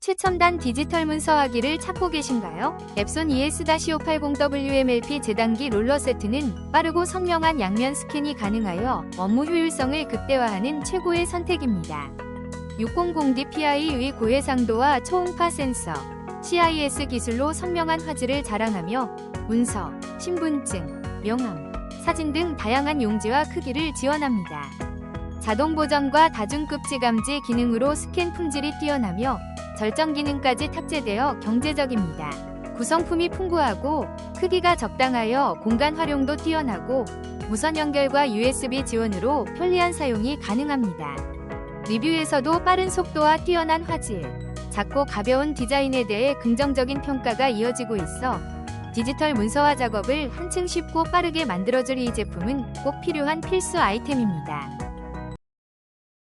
최첨단 디지털 문서화기를 찾고 계신가요? 앱손 E ES-580WMLP 재단기 롤러 세트는 빠르고 선명한 양면 스캔이 가능하여 업무 효율성을 극대화하는 최고의 선택입니다. 600DPI의 고해상도와 초음파 센서, CIS 기술로 선명한 화질을 자랑하며 문서, 신분증, 명함, 사진 등 다양한 용지와 크기를 지원합니다. 자동 보정과 다중급지 감지 기능으로 스캔 품질이 뛰어나며 절정 기능까지 탑재되어 경제적입니다. 구성품이 풍부하고 크기가 적당하여 공간 활용도 뛰어나고 무선 연결과 USB 지원으로 편리한 사용이 가능합니다. 리뷰에서도 빠른 속도와 뛰어난 화질, 작고 가벼운 디자인에 대해 긍정적인 평가가 이어지고 있어 디지털 문서화 작업을 한층 쉽고 빠르게 만들어줄 이 제품은 꼭 필요한 필수 아이템입니다.